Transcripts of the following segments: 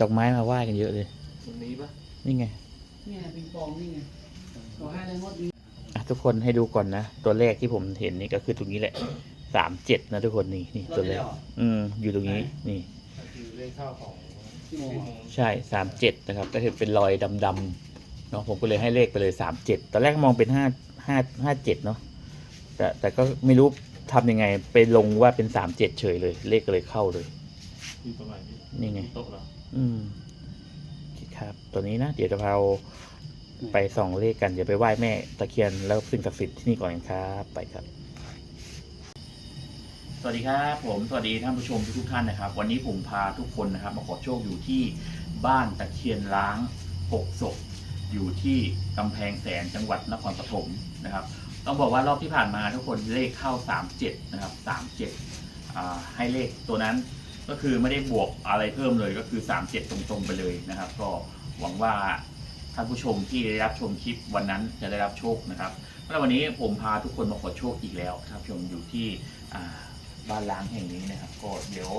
ดอกไม้มาไหว้กันเยอะเลยตรงนี้ปะนี่ไงเนี่ยปิงปองนี่ไงขอให้ในมดนี้อะทุกคนให้ดูก่อนนะ ตัวเลขที่ผมเห็นนี่ก็คือตรงนี้แหละสามเจ็ดนะทุกคนนี่นี่ตัวเลขอืมอยู่ตรงนี้นี่ก็คือเลขเข้าของชั่วโมงชั่วโมงใช่สามเจ็ดนะครับก็คือเป็นรอยดำๆเนาะผมก็เลยให้เลขไปเลยสามเจ็ดตอนแรกมองเป็นห้าห้าห้าเจ็ดเนาะแต่แต่ก็ไม่รู้ทำยังไงไปลงว่าเป็นสามเจ็ดเฉยเลย เลขก็เลยเข้าเลยอยู่ตรงไหนพี่นี่ไง โต๊ะเหรอ อืมโอเคครับ ตัวนี้นะ เดี๋ยวจะพาเราไปส่องเลขกันเดี๋ยวไปไหว้แม่ตะเคียนแล้วสิ่งศักดิ์สิทธิ์ที่นี่ก่อนครับ ไปครับ สวัสดีครับ ผมสวัสดีท่านผู้ชมทุกๆท่านนะครับ วันนี้ผมพาทุกคนนะครับ มาขอโชคอยู่ที่บ้านตะเคียนล้างหกศพอยู่ที่กำแพงแสนจังหวัดนครปฐมนะครับ ต้องบอกว่ารอบที่ผ่านมาทุกคนเลขเข้า 37 นะครับ 37อ่าให้เลขตัวนั้น ก็คือไม่ได้บวกอะไรเพิ่มเลยก็คือ 37 ตรงๆไปเลยนะครับ ก็หวังว่าท่านผู้ชมที่ได้รับชมคลิปวันนั้นจะได้รับโชคนะครับแล้ววันนี้ผมพาทุกคนมาขอโชคอีกแล้วท่านผู้ชมอยู่ที่บ้านล้างแห่งนี้นะครับ ก็เดี๋ยว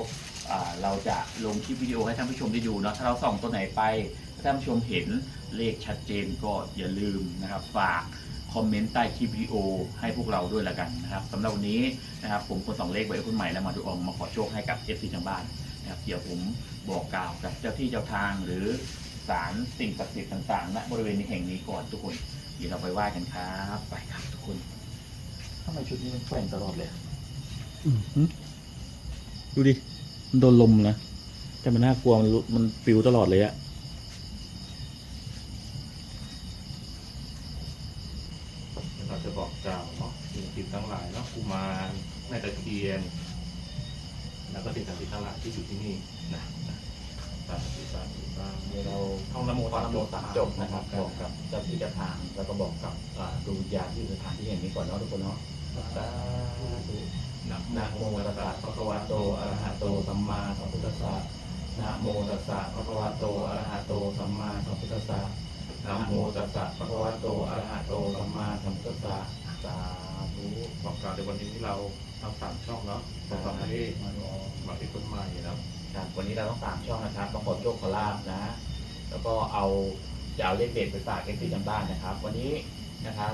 เราจะลงคลิปวิดีโอให้ท่านผู้ชมได้ดูเนาะถ้าเราส่องตัวไหนไปท่านผู้ชมเห็นเลขชัดเจนก็อย่าลืมนะครับฝาก คอมเมนต์ใต้คลิปวิดีโอให้พวกเราด้วยละกันนะครับสำหรับวันนี้นะครับผมคนสองเลขไว้คุณใหม่แล้วมาดูอองมาขอโชคให้กับเอฟซีทางบ้านนะครับเดี๋ยวผมบอกกล่าวกับเจ้าที่เจ้าทางหรือศาลสิ่งศักดิ์สิทธิ์ต่างๆณบริเวณแห่งนี้ก่อนทุกคน เดี๋ยวเราไปไหว้กันครับไปครับทุกคนทำไมชุดนี้มันแกว่งตลอดเลยดูดิมันโดนลมนะแต่มันน่ากลัวมันลุมันปิวตลอดเลยอะ เราจะบอกกล่าวเนาะสิ่งศักดิ์สิทธิ์ทั้งหลายเนาะกุมารแม่ตะเคียน แล้วก็สิ่งศักดิ์สิทธิ์ทั้งหลายที่อยู่ที่นี่นะนะสาธุสาธุสาธุ เดี๋ยวเรา ท่องนโม ขอ สาม นำ จ โม บ สามจบนะครับบอกกับเจ้าที่เจ้าทางแล้วก็บอกกับอ่าดวงวิญญาณที่อยู่สถานที่แห่งนี้ก่อนเนาะทุกคนเนาะสาธุ นะ นะโมตัสสะภะคะวะโตอะระหะโตสัมมาสัมพุทธัสสะนะโมตัสสะภะคะวะโตอะระหะโตสัมมาสัมพุทธัสสะนะโมตัสสะภะคะวะโตอะระหะโตสัมมาสัมพุทธัสสะสาธุ บอ กกล่าวในวันนี้ที่เราทำสามช่องเนาะบอกกับเลขบอกที่คนใหม่เนาะครับวันนี้เราต้องสามช่องนะครับต้องขอโชคขอลาบนะ แล้วก็เอาจะเอาเลขเด็ดไปฝากเอฟซีทางบ้านนะครับ วันนี้นะครับ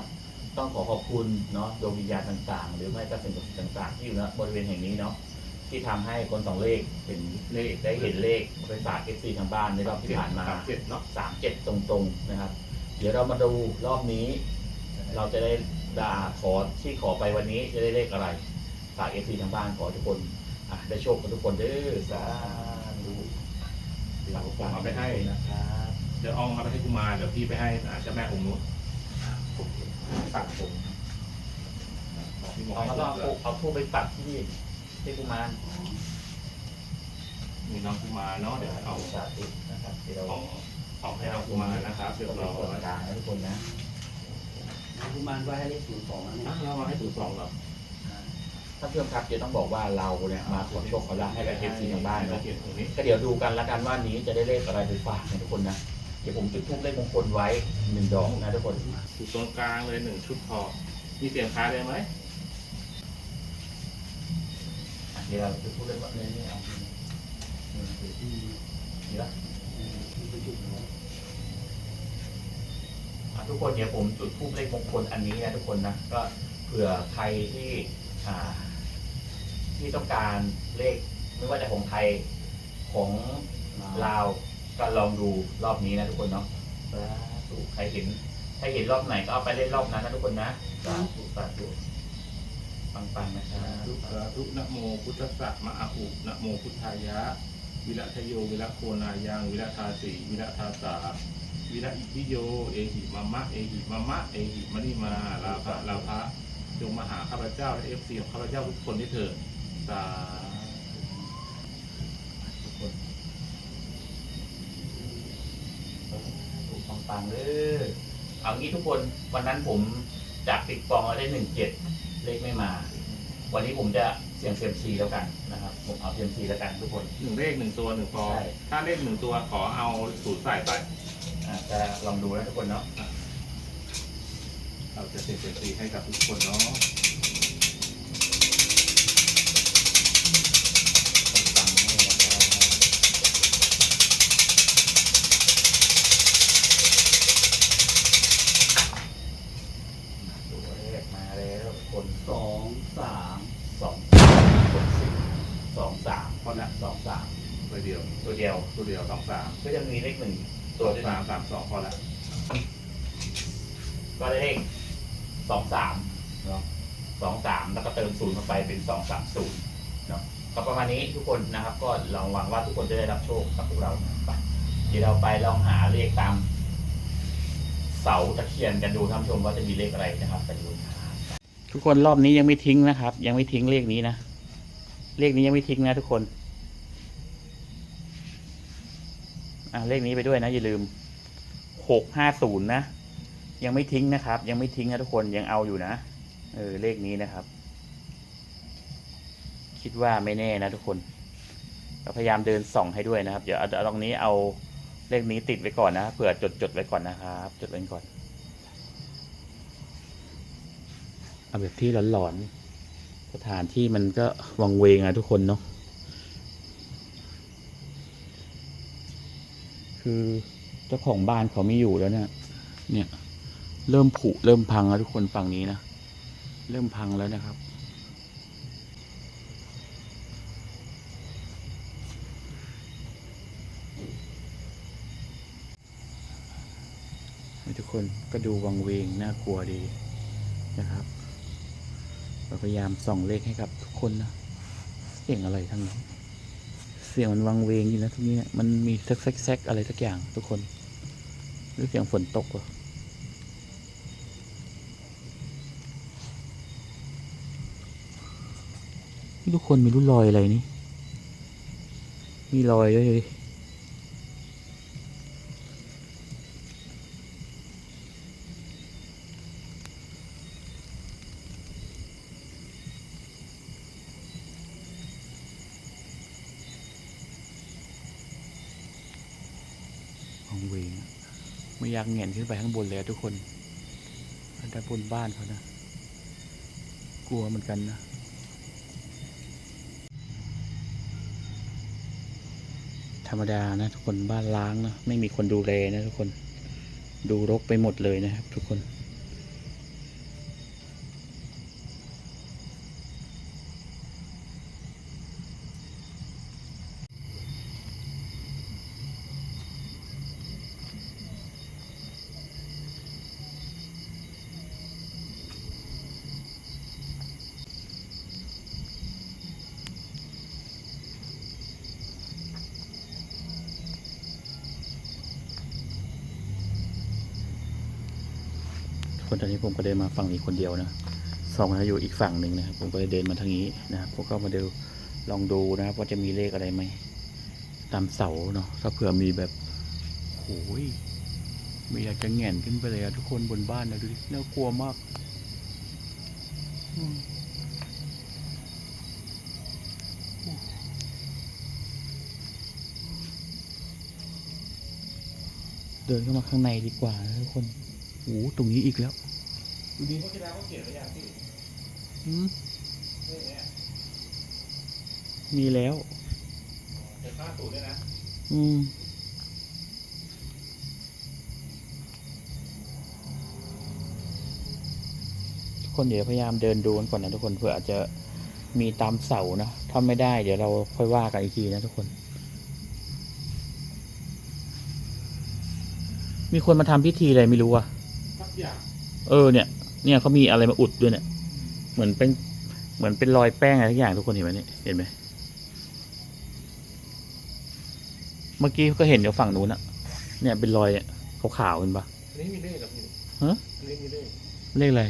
ต้องขอขอบคุณเนาะดวงวิญญาณต่างๆ หรือไม่ก็สิ่งศักดิ์สิทธิ์ต่างๆ ที่อยู่ณบริเวณแห่งนี้เนาะที่ทำให้คนสองเลขเห็นเลขได้เห็นเลขไปฝากเอฟซีทางบ้านในรอบที่ผ่านมาสามเจ็ดเนาะสามเจ็ดตรงๆนะครับ เดี๋ยวเรามาดูรอบนี้ เราจะได้ ด่าขอที่ขอไปวันนี้จะได้เลขอะไรฝากเอฟซีทางบ้านขอให้ทุกคนอะได้โชคกันทุกคนเด้อสาธุเดี๋ยวผมเอาไปให้ นะครับเดี๋ยวเอาเอาไปให้กุมารเดี๋ยวพี่ไปให้อ่าเจ้าแม่องค์นู้นฝากผมบอกพี่หมอเอาให้แล้วถูก็กเอาเลยทูบเอาทูบไปปักที่ที่กุมารมีน้องกุมารเนาะเดี๋ยวเอาสาธุนะครับที่เราเอาเอาให้น้องกุมารนะครับเรียบร้อยเปิดกลางให้ทุกคนนะ กุมารไว้ให้เลขศูนย์สองนะเนี่ยอะเรามาให้ถูกสองเหรอถ้าเพื่อนครับจะต้องบอกว่าเราเนี่ยมาขอโชคขอลาบให้กับเอฟซีทางบ้านเราเนาะเขียนตรงนี้ก็เดี๋ยวดูกันละกันว่านี้จะได้เลขอะไรไปฝากนะทุกคนนะเดี๋ยวผมจุดทูบเลขมงคลไว้หนึ่งดอกนะทุกคนอยู่ตรงกลางเลยหนึ่งชุดพอมีเสียงค้ายได้ไหมอะเดี๋ยวเราจุดทูบเลขแบบนี้เอานี่ละอะ ทุกคนเดี๋ยวผมจุดทูบเลขมงคลอันนี้นะทุกคนนะก็เผื่อใครที่ที่ต้องการเลขไม่ว่าจะของไทยของลาวก็ลองดูรอบนี้นะทุกคนเนาะสาธุใครเห็นใครเห็นรอบไหนก็เอาไปเล่นรอบนั้นนะทุกคนนะสาธุสาธุปังๆนะครับสาธุนะโมพุทธสสะมาอุนะโมพุทธายะ วิระทโยวิระโคนายังวิระทาสีวิระทาสา วิระอิทิโย เอหิมะมะ เอหิมะมะ เอหิมะนิมาลาภะลาภะจงมาหาข้าพเจ้าและเอฟซีของข้าพเจ้าทุกคนที่เถิดสาธุทุกคนถูกปังๆเลยเอางี้ทุกคนวันนั้นผมจากปิดปองมาได้หนึ่งเจ็ดเลขไม่มา วันนี้ผมจะเสี่ยงเซียมซีแล้วกันนะครับ ผมเอาเซียมซีแล้วกันทุกคนหนึ่งเลขหนึ่งตัวหนึ่งฟองใช่ ถ้าเลขหนึ่งตัวขอเอาสูตรใส่ไป จะลองดูนะทุกคนเนาะเราจะเซ็นเซซีให้กับทุกคนเนาะตัวเลขมาแล้วคนสองสามสองสี่สองสามคนละสองสามตัวเดียว ตัวเดียวตัวเดียวสองสามก็จะมี สามสองพอละก็ได้เลขสองสามเนาะสองสามแล้วก็เติมศูนย์เข้าไปเป็นสองสามศูนย์เนาะก็ประมาณนี้ทุกคนนะครับ ก็ลองหวังว่าทุกคนจะได้รับโชคกับพวกเราไปเดี๋ยวเราไปลองหาเลขตาม เสาตะเคียนกันดูท่านผู้ชมว่าจะมีเลขอะไรนะครับไปดูครับทุกคนรอบนี้ยังไม่ทิ้งนะครับ ยังไม่ทิ้งเลขนี้นะเลขนี้ยังไม่ทิ้งนะทุกคน อะ เลขนี้ไปด้วยนะอย่าลืมหกห้าศูนย์นะ ยังไม่ทิ้งนะครับ ยังไม่ทิ้งนะทุกคนยังเอาอยู่นะ เออเลขนี้นะครับ คิดว่าไม่แน่นะทุกคนเราพยายามเดินส่องให้ด้วยนะครับ เดี๋ยวเอาตรงนี้เอาเลขนี้ติดไว้ก่อนนะเผื่อจดจดไว้ก่อนนะครับ จดไว้ก่อนเอาแบบที่หลอนๆสถานที่มันก็วังเวงอะทุกคนเนาะ คือเจ้าของบ้านเขาไม่อยู่แล้วเนี่ย เนี่ย เริ่มผุเริ่มพังแล้วทุกคนฝั่งนี้นะ เริ่มพังแล้วนะครับ ทุกคนก็ดูวังเวงน่ากลัวดีนะครับ เราพยายามส่องเลขให้กับทุกคนนะเสียงอะไรทั้งนั้น สียงมันวังเวงอยู่นะทุกนี้มันมีแซกแซกแซกอะไรสักอย่างทุกคน หรือเสียงฝนตกวะทุกคนมีรู้รอยอะไรนี่ มีรอยด้วยอะเลยเวงอะไม่อ ยากเหงียนขึ้นไปข้างบนเลยทุกคนด้าบนบ้านเขานะ กลัวเหมือนกันนะธรรมดานะทุกคนบ้านล้างนะไม่มีคนดูแลนะทุกคนดูรกไปหมดเลยนะครับทุกคน คนตอนนี้ผมก็เดินมาฝั่งนี้คนเดียวนะสองนะอยู่อีกฝั่งหนึ่งนะครับผมก็เลยเดินมาทางนี้นะครับผมก็มาเดินลองดูนะครับว่าจะมีเลขอะไรไหมตามเสาเนาะถ้าเผื่อมีแบบโอ้ยไม่อยากจะแหง่นขึ้นไปเลยอะทุกคนบนบ้านนะดูดิน่ากลัวมากอืมเดินเข้ามาข้างในดีกว่านะทุกคนโอ้โหตรงนี้อีกแล้วดูดีเขาที่แล้วเขาเขียนไว้อย่างที่อืมเลขเนี้ยมีแล้วเป็นห้าศูนย์ด้วยนะอืม ทุกคนเดี๋ยวพยายามเดินดูกันก่อนนะทุกคนเผื่ออาจจะมีตามเสานะถ้าไม่ได้เดี๋ยวเราค่อยว่ากันอีกทีนะทุกคน มีคนมาทำพิธีอะไรไม่รู้อะสักอย่าง เออเนี่ย เนี่ยเขามีอะไรมาอุดด้วยเนี่ย เหมือนเป็นเหมือนเป็นรอยแป้งอะไรทุกอย่างทุกคนเห็นไหมเนี่ยเห็นไหมเมื่อกี้ก็เห็นอยู่ฝั่งนู้นอะเนี่ยเป็นรอยเนี่ยขาวๆเห็นปะอันนี้มีเลขกับพี่ฮะอันนี้มีเลขเลขอะไร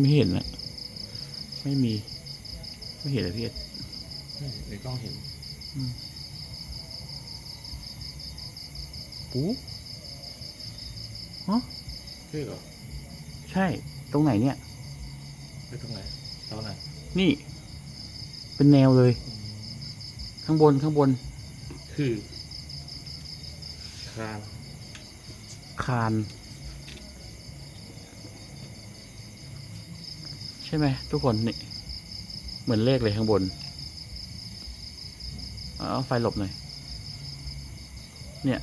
ไม่เห็นอะไม่มี ไม่เห็นเลยพี่เอ็ดในกล้องเห็นปู ฮะเลขเหรอใช่ ตรงไหนเนี่ยเลขตรงไหนตอนไหนนี่ เป็นแนวเลย ข้างบนข้างบน คือคานคาน ใช่ไหมทุกคนนี่ เหมือนเลขเลยข้างบนเอาไฟหลบหน่อยเนี่ย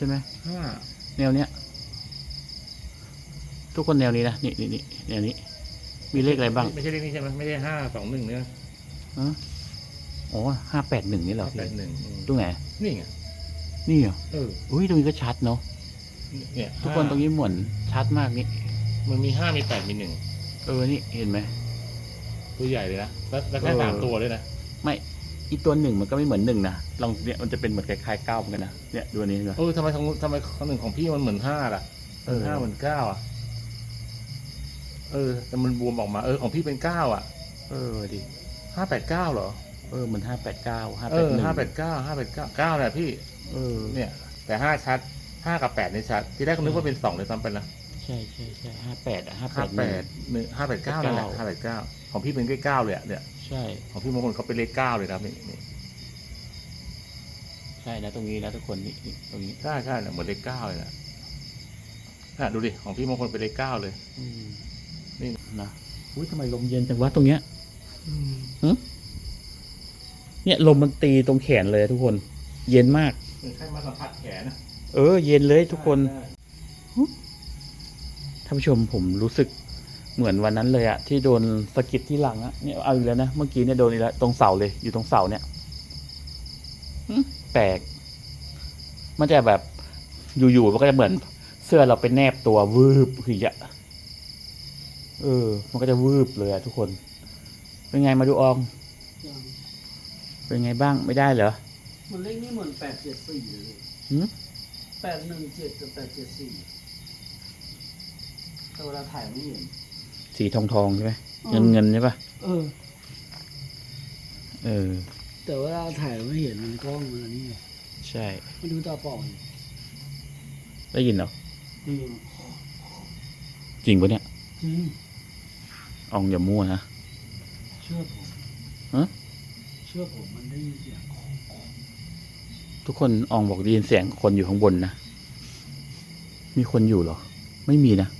ช่ไหมห้าแนวเนี้ย ทุกคนแนวนี้นะนี่นี่นี่แนวนี้ มีเลขอะไรบ้าง ไม่ใช่เลขนี้ใช่ไหมไม่ใช่ห้าสองหนึ่งเนี่ยฮะอ๋อห้าแปดหนึ่งนี่เหรอแปดหนึ่งตรงไหนนี่ไงนี่เหรอเอออุ้ยตรงนี้ก็ชัดเนาะเนี่ยทุกคนตรงนี้เหมือนชัดมากนี่มันมีห้ามีแปดมีหนึ่งเออนี่เห็นไหมตัวใหญ่เลยนะแล้วแล้วแค่เออสามตัวเลยนะไม่ อีตัวหนึ่งมันก็ไม่เหมือนหนึ่งนะลองเนี่ยมันจะเป็นเหมือนคล้ายๆเก้าเหมือนกันนะเนี่ยดูอันนี้นะ เออทำไมของทำไมของหนึ่งของพี่มันเหมือนห้าล่ะเออ ห้าเหมือนเก้าอะ เออ แต่มันบวมออกมาเออของพี่เป็นเก้าอะเออดิห้าแปดเก้าเหรอเออมันห้าแปดเก้าห้าเอแปดอหนึ่งห้าแปดเก้าห้าแปดเก้าเก้าแหละพี่ เออเนี่ย แต่ห้าชัดห้ากับแปดนี่ชัด ที่แรกก็นึกว่าเป็นสองเลยซ้ำไปนะใช่ใช่ใช่ห้าแปดอะห้าแปห้าด แปดหนึ่งห้าแปดเก้านั่นแหละห้าแปดเก้าของพี่เป็นเลขเก้าเลยอะเนี่ย ใช่ของพี่มงคลเขาเป็นเลขเก้าเลยนะนี่นี่ใช่นะตรงนี้นะทุกคนนี่นี่ตรงนี้ ใช่ใช่เนี่ยเหมือนเลขเก้าเลยนะน่ะดูดิของพี่มงคลเป็นเลขเก้าเลย อืมนี่ นะอุ้ยทำไมลมเย็นจังวะตรงเนี้ยเนี่ยลมมันตีตรงแขนเลยทุกคน เย็นมาก เหมือนใครมาสัมผัสแขนนะเออ เย็นเลยทุกคนใช่ท่านผู้ชมผมรู้สึก เหมือนวันนั้นเลยอะที่โดนสะกิดที่หลังอะเนี่ยเอาอีกแล้วนะเมื่อกี้เนี่ยโดนอีกแล้วตรงเสาเลยอยู่ตรงเสาเนี่ยหึแปลก มันจะแบบอยู่ๆมันก็จะเหมือน เสื้อเราไปแนบตัววืบคืออย่างเออ มันก็จะวืบเลยอะทุกคน เป็นไงมาดูอองยังเป็นไงบ้างไม่ได้เหรอมันเลขนี่เหมือนแปดเจ็ดสี่เลยหึแปดหนึ่งเจ็ดกับแปดเจ็ดสี่แต่เวลาถ่ายไม่เห็น สีทองทองๆใช่ไหมอืเงินมเงินใช่ปะเออ เออ แต่เวลาถ่ายไม่เห็นมันกล้องมันอันนี้ไงใช่ไม่ดูตาเปล่าอีกได้ยินเหรอจริงจริงปะเนี่ยจริงอองอย่ามั่วนะ เชื่อผมฮะ เชื่อผมมันได้ยินเสียงทุกคนอองบอกได้ยินเสียงคนอยู่ข้างบนนะ มีคนอยู่เหรอ ไม่มีนะจะได้ยินเส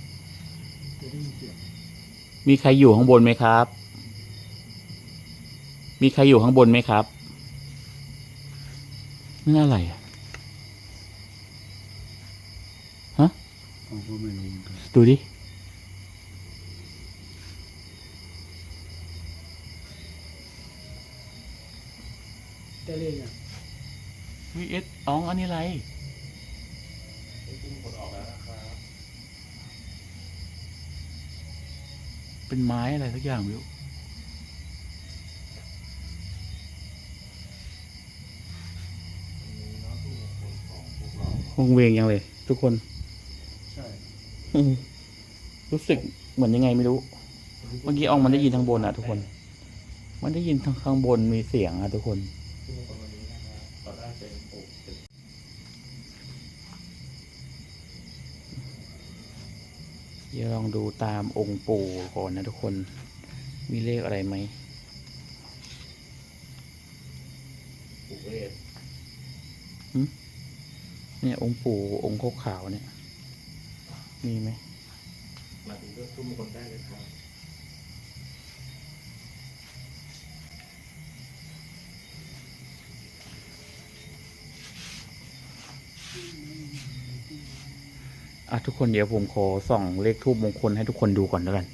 ียง มีใครอยู่ข้างบนไหมครับ มีใครอยู่ข้างบนไหมครับนั่นอะไรอะผมก็ไม่รู้เหมือนกันดูดิ ได้เลขอะวีเอสอองอันนี้อะไร พี่มงคลออกแล้วนะครับ เป็นไม้อะไรสักอย่างไม่รู้มีน้องผู้มงคลของพวกเราวงเวงยังเลย ทุกคน ใช่ รู้สึกเหมือนยังไงไม่รู้ เมื่อกี้อองมันได้ยินทางบนอะทุกคน มันได้ยินทางข้างบนมีเสียงอะทุกคน ผู้มงคลวันนี้นะครับต่อได้เป็นโอกเป็น เดี๋ยวลองดูตามองค์ปู่ก่อนนะทุกคน มีเลขอะไรไหมปุเวศเนี่ยองค์ปู่องค์ขาวๆเนี่ย มีไหมมาถึงเรื่องผู้มงคลได้เลยครับ อะทุกคนเดี๋ยวผมขอส่องเลขทูบมงคลให้ทุกคนดูก่อนแล้วกัน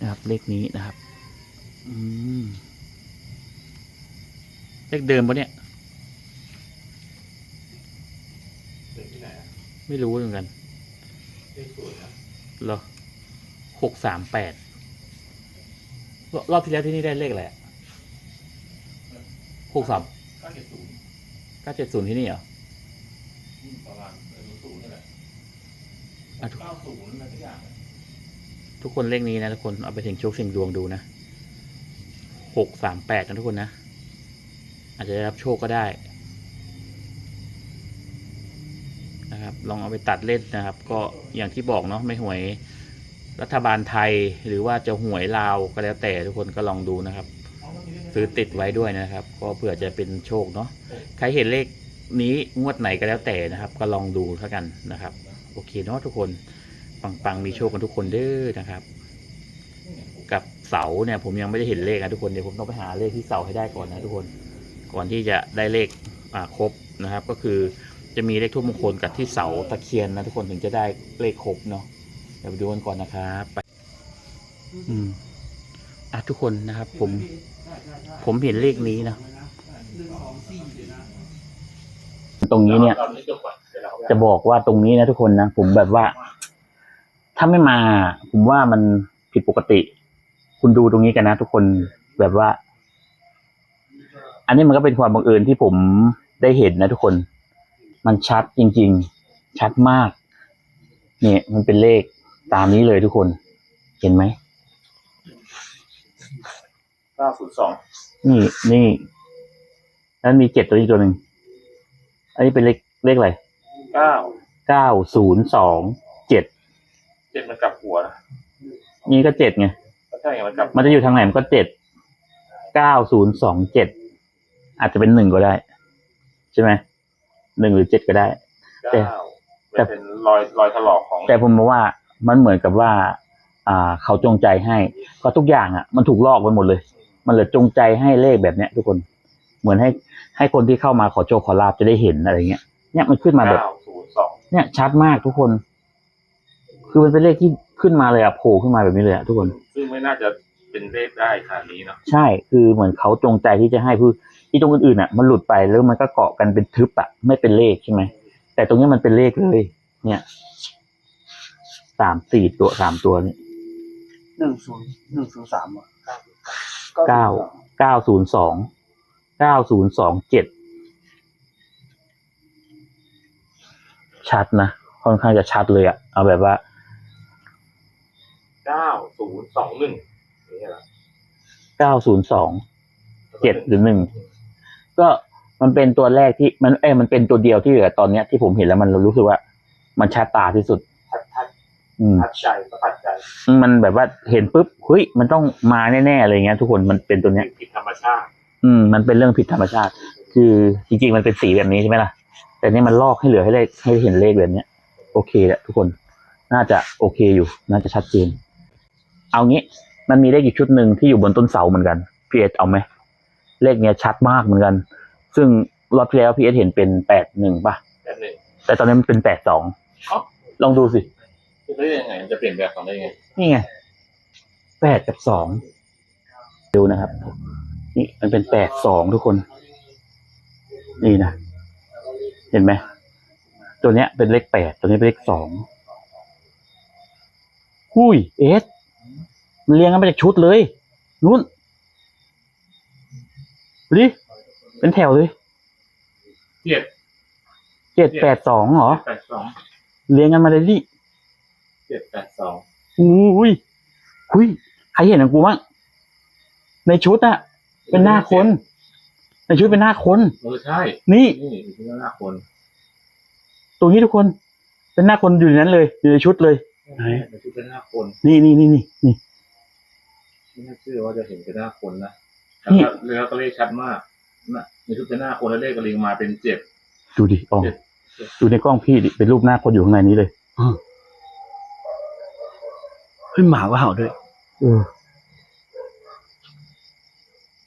นะครับ เลขนี้นะครับ อืมเลขเดิมปะเนี่ยเด็กที่ไหนอะไม่รู้เหมือนกันเลขสวยนะเหรอหกสามแปดรรอบที่แล้วที่นี่ได้เลขอะไรอะหกสามเก้าเจ็ดศูนย์เก้าเจ็ดศูนย์ที่นี่เหรอ อืมประมาณเออศูนย์นี่แหละ อะทุก เก้าศูนย์อะไรทุกอย่างทุกคนเลขนี้นะทุกคนเอาไปถึงโชคเสี่ยงดวงดูนะหกสามแปดนะทุกคนนะ อาจจะได้รับโชคก็ได้ นะครับ ลองเอาไปตัดเล่นนะครับ ก็อย่างที่บอกเนาะไม่หวยรัฐบาลไทยหรือว่าจะหวยลาวก็แล้วแต่ทุกคนก็ลองดูนะครับ ซื้อติดไว้ด้วยนะครับ ก็เผื่อจะเป็นโชคเนาะใครเห็นเลขนี้งวดไหนก็แล้วแต่นะครับ ก็ลองดูเท่ากันนะครับ โอเคเนาะทุกคนปังๆมีโชคกันทุกคนเด้อนะครับ กับเสาเนี่ยผมยังไม่ได้เห็นเลขนะทุกคนเดี๋ยวผมต้องไปหาเลขที่เสาให้ได้ก่อนนะทุกคนก่อนที่จะได้เลขอ่าครบนะครับ ก็คือจะมีเลขทุกมงคลกับที่เสาตะเคียนนะทุกคนถึงจะได้เลขครบเนาะเดี๋ยวไปดูกันก่อนนะครับไปอืมอะทุกคนนะครับ ผม ผมเห็นเลขนี้นะหนึ่งสองสี่เลยนะตรงนี้เนี่ยเราไม่ จบก่อนเดี๋ยวเราจะบอกว่าตรงนี้นะทุกคนนะผมแบบว่า ถ้าไม่มา ผมว่ามันผิดปกติ คุณดูตรงนี้กันนะทุกคนแบบว่า อันนี้มันก็เป็นความบังเอิญที่ผมได้เห็นนะทุกคน มันชัดจริง ๆ ชัดมาก เนี่ยมันเป็นเลขตามนี้เลยทุกคน เห็นไหมเก้าศูนย์สองนี่นี่แล้วมีเจ็ดตัวนี้ตัวหนึ่งอันนี้เป็นเลขเลขอะไร เก้าเก้าศูนย์สองเจ็ดเจ็ดมันกลับหัวนะนี่ก็เจ็ดไงก็ใช่ไงมันกลับมันจะอยู่ทางไหนมันก็เจ็ดเก้าศูนย์สองเจ็ดอาจจะเป็นหนึ่งก็ได้ ใช่ไหมหนึ่งหรือเจ็ดก็ได้ แต่เก้ามันเป็นรอยรอยถลอกของ แต่ผมมองว่ามันเหมือนกับว่า อ่า เขาจงใจให้เพราะทุกอย่างอะ มันถูกลอกไปหมดเลย มันเลยจงใจให้เลขแบบเนี้ย ทุกคนเหมือนให้ให้คนที่เข้ามาขอโชคขอลาบจะได้เห็นอะไรเงี้ยเนี่ยมันขึ้นมาแบบ เก้าศูนย์สองเนี่ย ชัดมากทุกคน คือมันเป็นเลขที่ขึ้นมาเลยอะโผล่ขึ้นมาแบบนี้เลยอะทุกคน ซึ่งไม่น่าจะเป็นเลขได้ขนาดนี้เนาะใช่คือเหมือนเขาจงใจที่จะให้คือที่ตรงอื่นๆอะ มันหลุดไปแล้วมันก็เกาะกันเป็นทึบอะไม่เป็นเลขใช่ไหมแต่ตรงนี้มันเป็นเลขเลย เนี่ยสามสี่ตัวสามตัวนี่หนึ่งศูนย์หนึ่งศูนย์สามอะเก้าเก้าศูนย์สองเก้าศูนย์สองเจ็ด ชัดนะค่อนข้างจะชัดเลยอะเอาแบบว่าเก้าศูนย์สองหนึ่งนี่แหละเก้าศูนย์สองเจ็ดหรือหนึ่งก็มันเป็นตัวแรกที่มันเอ้ยมันเป็นตัวเดียวที่เหลือตอนเนี้ยที่ผมเห็นแล้วมันรู้สึกว่า มันชัดตาที่สุดทัดทัดอืมทัดใจประทัดใจมันแบบว่าเห็นปุ๊บเฮ้ยมันต้องมาแน่ๆอะไรเงี้ยทุกคนมันเป็นตัวเนี้ยผิดธรรมชาติ อืม มันเป็นเรื่องผิดธรรมชาติ คือจริงๆมันเป็นสีแบบนี้ใช่ไหมล่ะ แต่นี่มันลอกให้เหลือให้เลขให้เห็นเลขแบบเนี้ย โอเคแหละทุกคน น่าจะโอเคอยู่ น่าจะชัดเจน เอางี้ มันมีเลขอีกชุดหนึ่งที่อยู่บนต้นเสาเหมือนกันพีเอสเอาไหมเลขเนี้ยชัดมากเหมือนกัน ซึ่งรอบที่แล้วพีเอสเห็นเป็นแปดหนึ่งป่ะแบบหนึ่งแต่ตอนนี้มันเป็นแปดสองอ๋อลองดูสิจะได้ยังไงมันจะเปลี่ยนแบบของได้ยังไงนี่ไงแปดกับสองดูนะครับ นี่มันเป็นแปดสองทุกคน นี่นะเห็นไหมตัวเนี้ยเป็นเลขแปดตัวนี้เป็นเลขสองหุ้ยเอสมันเรียงกันมาจากชุดเลยนู้นดูดิเป็นแถวเลยเจ็ดเจ็ดแปดสองเหรอแปดสองเรียงกันมาเลยดิเจ็ดแปดสองอุ้ยหุยใครเห็นของกูบ้างในชุดอะเป็นหน้าคน ในชุดเป็นหน้าคน เออใช่นี่ นี่อยู่ที่หน้าคนตรงนี้ทุกคน เป็นหน้าคนอยู่ในนั้นเลย อยู่ในชุดเลย ไหนในชุดเป็นหน้าคนนี่นี่นี่นี่นี่ ไม่น่าเชื่อว่าจะเห็นเป็นหน้าคนนะนี่แล้วก็แล้วก็เลขชัดมากนะในชุดเป็นหน้าคนแล้วเลขกระลิงมาเป็นเจ็ด ดูดิอ๋อเจ็ด ดูในกล้องพี่ดิเป็นรูปหน้าคนอยู่ข้างในนี้เลยขึ้นหมาก็เห่าด้วย เออ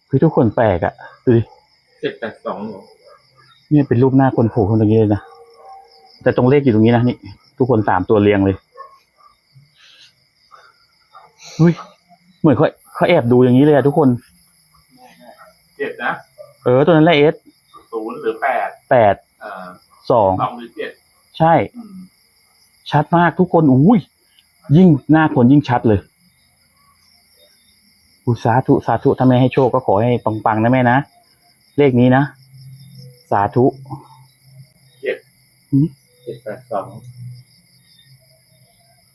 คือทุกคนแปลกอะดูดิ เจ็ดแปดสองเหรอเนี่ยเป็นรูปหน้าคนโผล่ขึ้นตรงนี้เลยนะ แต่ตรงเลขอยู่ตรงนี้นะนี่ ทุกคนสามตัวเรียงเลยอุ้ยเหมือนเขาเขาแอบดูอย่างนี้เลยอะทุกคน เจ็ดนะ เออตัวนั้นแหละเอสศูนย์หรือแปดแปดอ่าสองสองหรือเจ็ดใช่ อืมชัดมากทุกคนอุ้ยยิ่งหน้าคนยิ่งชัดเลยอุยสาธุสาธุถ้าแม่ให้โชคก็ขอให้ปังๆนะแม่นะ เลขนี้นะ สาธุเจ็ดอืมเจ็ดแปดสอง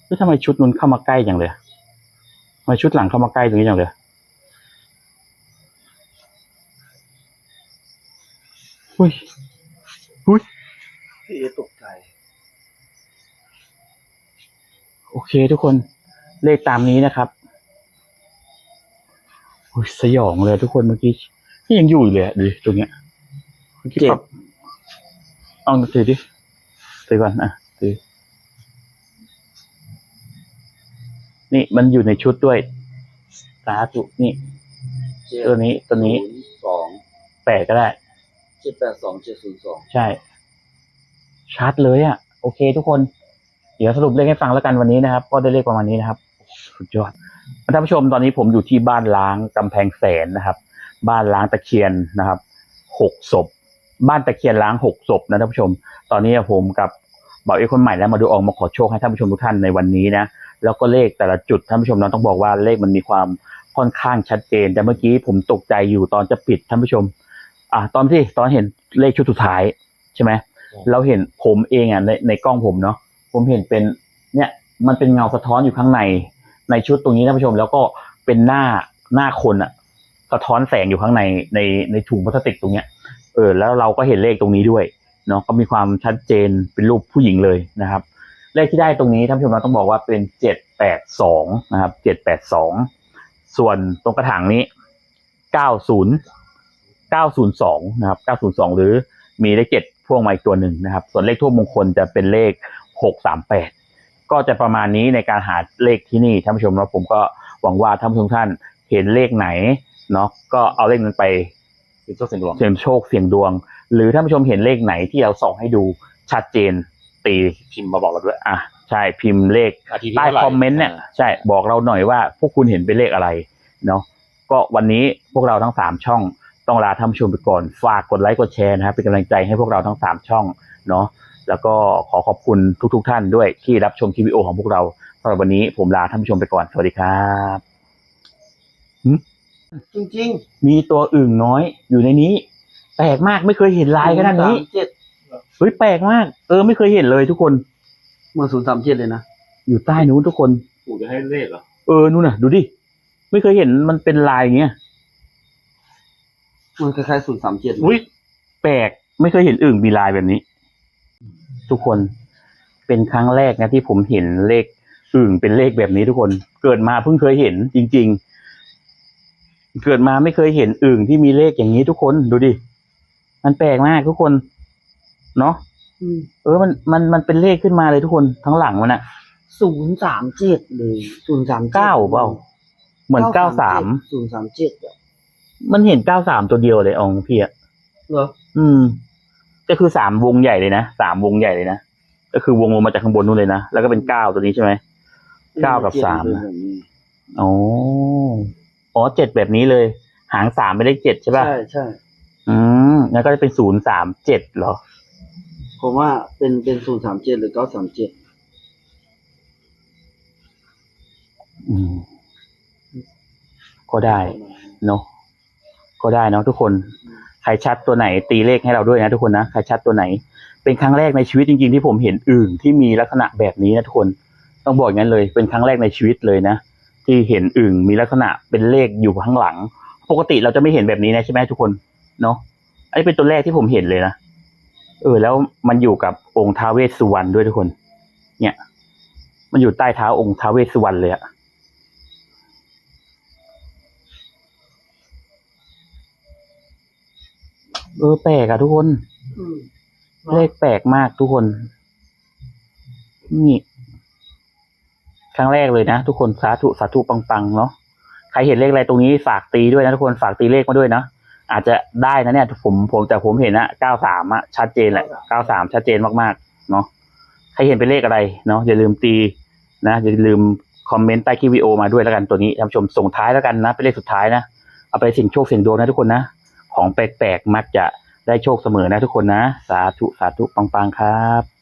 แล้วทำไมชุดนู้นเข้ามาใกล้อย่างเลยทำไมชุดหลังเข้ามาใกล้ตรงนี้อย่างเลยอุ้ยอุ้ยพี่เอตกใจโอเคทุกคนเลขตามนี้นะครับอุ้ยสยองเลยทุกคนเมื่อกี้ ที่ยังอยู่อยู่เลยอะดูดิตรงเนี้ยเมื่อกี้ปรับเอาถือดิถือก่อนอะถือนี่มันอยู่ในชุดด้วย สาธุนี่ ตัวนี้ตัวนี้สองแปดก็ได้เจ็ดแปดสองเจ็ดศูนย์สองใช่ชัดเลยอะ่ะ โอเคทุกคน เดี๋ยวสรุปเลขให้ฟังแล้วกันวันนี้นะครับ ก็ได้เลขประมาณนี้นะครับ สุดยอดท่านผู้ชมตอนนี้ผมอยู่ที่บ้านล้างกำแพงแสนนะครับ บ้านล้างตะเคียนนะครับหกศพ บ้านตะเคียนล้างหกศพนะท่านผู้ชม ตอนนี้ผมกับบ่าวเอกคนใหม่แล้วมาดูออกมาขอโชคให้ท่านผู้ชมทุกท่านในวันนี้นะแล้วก็เลขแต่ละจุดท่านผู้ชมเราต้องบอกว่าเลขมันมีความค่อนข้างชัดเจน แต่เมื่อกี้ผมตกใจอยู่ตอนจะปิดท่านผู้ชม อะตอนที่ตอนเห็นเลขชุดสุดท้ายใช่ไหมเราเห็นผมเองอะในในกล้องผมเนาะผมเห็นเป็นเนี่ยมันเป็นเงาสะท้อนอยู่ข้างในในชุดตรงนี้ท่านผู้ชม แล้วก็เป็นหน้าหน้าคนอะ สะท้อนแสงอยู่ข้างในในในถุงพลาสติกตรงเนี้ย เออ แล้วเราก็เห็นเลขตรงนี้ด้วยเนาะก็มีความชัดเจนเป็นรูปผู้หญิงเลยนะครับ เลขที่ได้ตรงนี้ท่านผู้ชมเราต้องบอกว่าเป็นเจ็ดแปดสองนะครับเจ็ดแปดสองส่วนตรงกระถางนี้เก้าศูนย์เก้าศูนย์สองนะครับเก้าศูนย์สองหรือมีเลขเจ็ดพ่วงมาอีกตัวหนึ่งนะครับ ส่วนเลขทั่วมงคลจะเป็นเลขหกสามแปดก็จะประมาณนี้ในการหาเลขที่นี่ท่านผู้ชมแล้วผมก็หวังว่าท่านผู้ชมท่านเห็นเลขไหน เนาะก็เอาเลขนั้นไปเป็นโชคเสียงดวง เสี่ยงโชคเสี่ยงดวง หรือท่านผู้ชมเห็นเลขไหนที่เราส่องให้ดูชัดเจนตีพิมพ์มาบอกเราด้วย อะใช่พิมพ์เลขอาทิตย์ที่ใต้ท่าไหร่คอมเมนต์เนี่ยใช่บอกเราหน่อยว่าพวกคุณเห็นเป็นเลขอะไรเนาะก็วันนี้พวกเราทั้งสามช่องต้องลาท่านผู้ชมไปก่อนฝากกดไลค์กดแชร์นะครับเป็นกำลังใจให้พวกเราทั้งสามช่องเนาะแล้วก็ขอขอบคุณทุก ๆ ท่านด้วยที่รับชมคลิปวิดีโอของพวกเราสำหรับวันนี้ผมลาท่านผู้ชมไปก่อนสวัสดีครับ จริงมีตัวอึ่งน้อยอยู่ในนี้ แปลกมากไม่เคยเห็นๆลายขนาดนี้เจ็ดเฮ้ยแปลกมาก เออไม่เคยเห็นเลยทุกคนเหมือนศูนย์สามเจ็ดเลยนะอยู่ใต้นู้นทุกคน ปู่จะให้เลขเหรอเออนู่นน่ะ ดูดิไม่เคยเห็นมันเป็นลายอย่างเงี้ยมันคล้ายๆศูนย์สามเจ็ดอุ้ยแปลกไม่เคยเห็นอึ่งมีลายแบบนี้ ทุกคนเป็นครั้งแรกนะที่ผมเห็นเลขอึ่งเป็นเลขแบบนี้ทุกคน เกิดมาเพิ่งเคยเห็นจริง ๆ เกิดมาไม่เคยเห็นอึ่งที่มีเลขอย่างนี้ทุกคนดูดิ มันแปลกมากทุกคน เนาะเออ มัน มัน มันเป็นเลขขึ้นมาเลยทุกคนทั้งหลังมันอะศูนย์สามเจ็ดเลยศูนย์สามเก้าเปล่า เหมือนเก้าสามศูนย์สามเจ็ดอะมันเห็นเก้าสามตัวเดียวเลยอองพี่อะเหรอ อืม ก็คือสามวงใหญ่เลยนะสามวงใหญ่เลยนะ ก็คือวงลงมาจากข้างบนนู่นเลยนะ แล้วก็เป็นเก้าตัวนี้ใช่ไหม เก้ากับสามเป็นแบบนี้อ๋อ อ๋อเจ็ดแบบนี้เลย หางสามไม่ได้เจ็ดใช่ป่ะใช่ใช่อืมงั้นก็จะเป็นศูนย์สามเจ็ดเหรอ ผมว่าเป็นเป็นศูนย์สามเจ็ดหรือเก้าสามเจ็ดอืม ก็ได้เนาะก็ได้เนาะทุกคน ใครชัดตัวไหน ตีเลขให้เราด้วยนะทุกคนนะใครชัดตัวไหน เป็นครั้งแรกในชีวิตจริงๆที่ผมเห็นอึ่งที่มีลักษณะแบบนี้นะทุกคน ต้องบอกอย่างนั้นเลย เป็นครั้งแรกในชีวิตเลยนะ ที่เห็นอึ่งมีลักษณะเป็นเลขอยู่ข้างหลัง ปกติเราจะไม่เห็นแบบนี้นะใช่ไหมทุกคนเนาะอันนี้เป็นตัวแรกที่ผมเห็นเลยนะเออ แล้วมันอยู่กับองค์ท้าวเวสสุวรรณด้วยทุกคน เนี่ย มันอยู่ใต้เท้าองค์ท้าวเวสสุวรรณเลยอะเออแปลกอะทุกคนอืมเลขแปลกมากทุกคน นี่ ครั้งแรกเลยนะ ทุกคนสาธุสาธุปังๆเนาะใครเห็นเลขอะไรตรงนี้ฝากตีด้วยนะทุกคนฝากตีเลขมาด้วยนะอาจจะได้นะเนี่ยผมผมแต่ผมเห็นนะเก้าสามอะชัดเจนแหละเก้าสามชัดเจนมากๆเนาะใครเห็นเป็นเลขอะไรเนาะอย่าลืมตีนะอย่าลืมคอมเมนต์ใต้คลิปวิดีโอมาด้วยแล้วกันตัวนี้ท่านผู้ชมส่งท้ายแล้วกันนะเป็นเลขสุดท้ายนะเอาไปสี่งโชคสี่งดวงนะทุกคนนะของแปลกๆมักจะได้โชคเสมอนะทุกคนนะ สาธุสาธุปังๆครับ